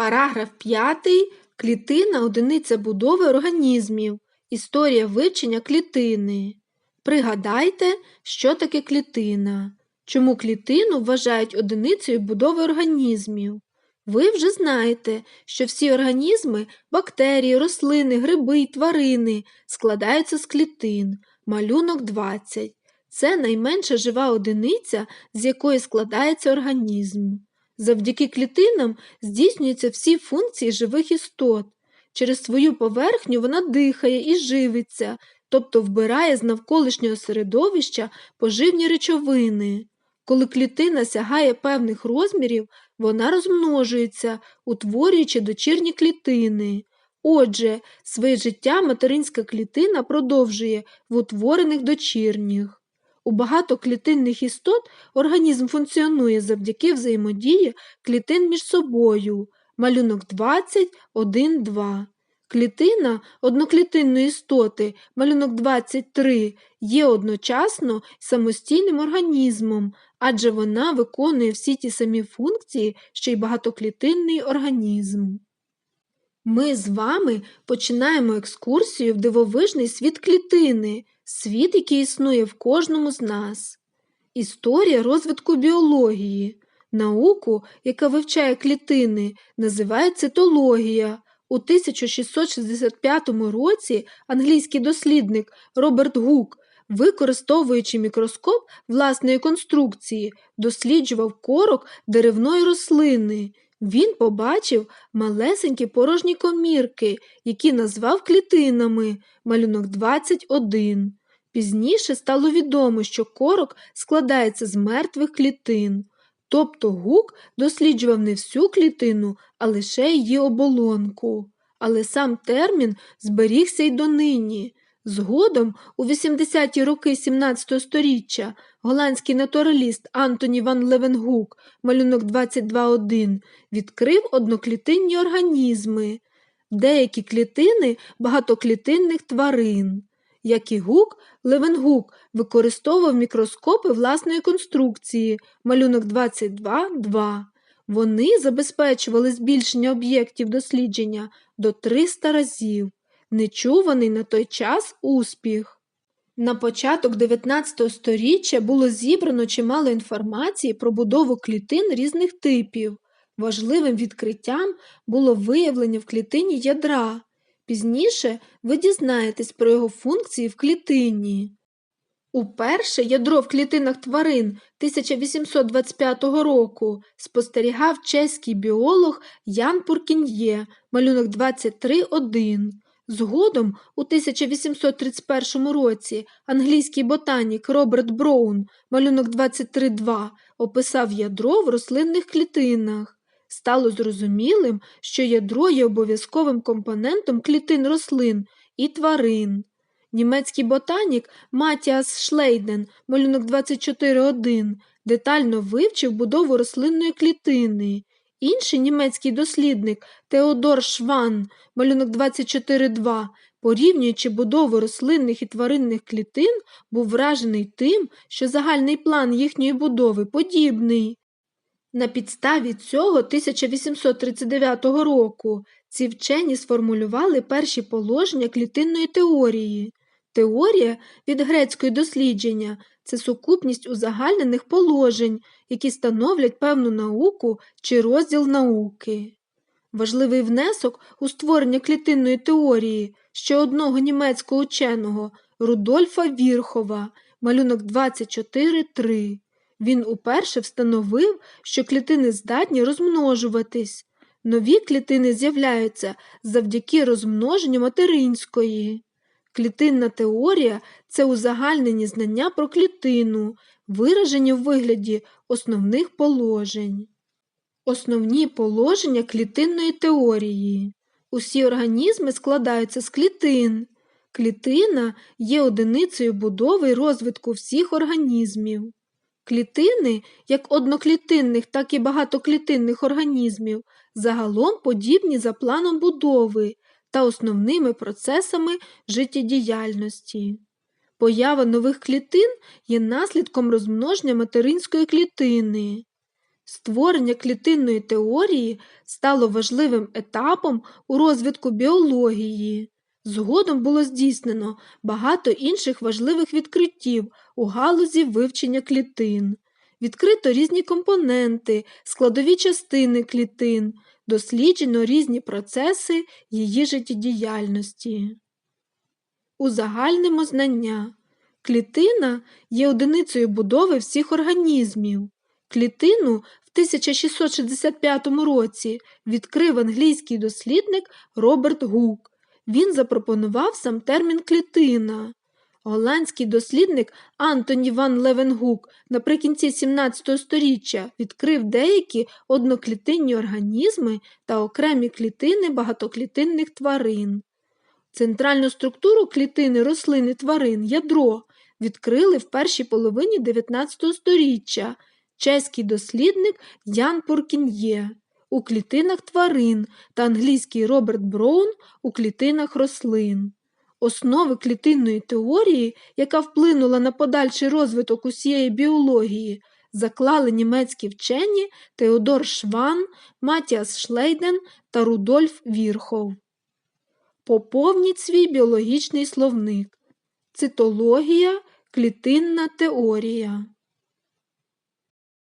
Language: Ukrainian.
Параграф 5. Клітина – одиниця будови організмів. Історія вивчення клітини. Пригадайте, що таке клітина. Чому клітину вважають одиницею будови організмів? Ви вже знаєте, що всі організми – бактерії, рослини, гриби й тварини – складаються з клітин. Малюнок 20. Це найменша жива одиниця, з якої складається організм. Завдяки клітинам здійснюються всі функції живих істот. Через свою поверхню вона дихає і живиться, тобто вбирає з навколишнього середовища поживні речовини. Коли клітина сягає певних розмірів, вона розмножується, утворюючи дочірні клітини. Отже, своє життя материнська клітина продовжує в утворених дочірніх. У багатоклітинних істот організм функціонує завдяки взаємодії клітин між собою. Малюнок 20, 1, 2. Клітина одноклітинної істоти, малюнок 23, є одночасно самостійним організмом, адже вона виконує всі ті самі функції, що й багатоклітинний організм. Ми з вами починаємо екскурсію в дивовижний світ клітини, світ, який існує в кожному з нас. Історія розвитку біології. Науку, яка вивчає клітини, називає цитологія. У 1665 році англійський дослідник Роберт Гук, використовуючи мікроскоп власної конструкції, досліджував корок деревної рослини. Він побачив малесенькі порожні комірки, які назвав клітинами, малюнок 21. Пізніше стало відомо, що корок складається з мертвих клітин. Тобто гук досліджував не всю клітину, а лише її оболонку. Але сам термін зберігся й донині. Згодом, у 80-ті роки 17 століття, голландський натураліст Антоні Ван Левенгук, малюнок 22.1, відкрив одноклітинні організми, деякі клітини багатоклітинних тварин. Як і гук, Левенгук використовував мікроскопи власної конструкції, малюнок 22.2. Вони забезпечували збільшення об'єктів дослідження до 300 разів. Нечуваний на той час успіх. На початок 19 століття було зібрано чимало інформації про будову клітин різних типів. Важливим відкриттям було виявлення в клітині ядра. Пізніше ви дізнаєтесь про його функції в клітині. Уперше ядро в клітинах тварин 1825 року спостерігав чеський біолог Ян Пуркін'є, малюнок 23.1. Згодом, у 1831 році, англійський ботанік Роберт Броун, малюнок 23.2, описав ядро в рослинних клітинах. Стало зрозумілим, що ядро є обов'язковим компонентом клітин рослин і тварин. Німецький ботанік Матіас Шлейден, малюнок 24.1, детально вивчив будову рослинної клітини. Інший німецький дослідник Теодор Шван, малюнок 24.2, порівнюючи будову рослинних і тваринних клітин, був вражений тим, що загальний план їхньої будови подібний. На підставі цього 1839 року ці вчені сформулювали перші положення клітинної теорії. Теорія від грецької дослідження це сукупність узагальнених положень, які становлять певну науку чи розділ науки. Важливий внесок у створення клітинної теорії ще одного німецького ученого Рудольфа Вірхова, малюнок 24.3. Він уперше встановив, що клітини здатні розмножуватись. Нові клітини з'являються завдяки розмноженню материнської. Клітинна теорія це узагальнені знання про клітину, виражені в вигляді основних положень. Основні положення клітинної теорії. Усі організми складаються з клітин. Клітина є одиницею будови і розвитку всіх організмів. Клітини, як одноклітинних, так і багатоклітинних організмів, загалом подібні за планом будови та основними процесами життєдіяльності. Поява нових клітин є наслідком розмноження материнської клітини. Створення клітинної теорії стало важливим етапом у розвитку біології. Згодом було здійснено багато інших важливих відкриттів у галузі вивчення клітин. Відкрито різні компоненти, складові частини клітин, досліджено різні процеси її життєдіяльності. Узагальнимо знання. Клітина є одиницею будови всіх організмів. Клітину в 1665 році відкрив англійський дослідник Роберт Гук. Він запропонував сам термін клітина. Голландський дослідник Антоні Ван Левенгук наприкінці 17 століття відкрив деякі одноклітинні організми та окремі клітини багатоклітинних тварин. Центральну структуру клітини рослин і тварин ядро відкрили в першій половині 19 століття чеський дослідник Ян Пуркін'є у клітинах тварин та англійський Роберт Броун у клітинах рослин. Основи клітинної теорії, яка вплинула на подальший розвиток усієї біології, заклали німецькі вчені Теодор Шван, Матіас Шлейден та Рудольф Вірхов. Поповніть свій біологічний словник. Цитологія, клітинна теорія.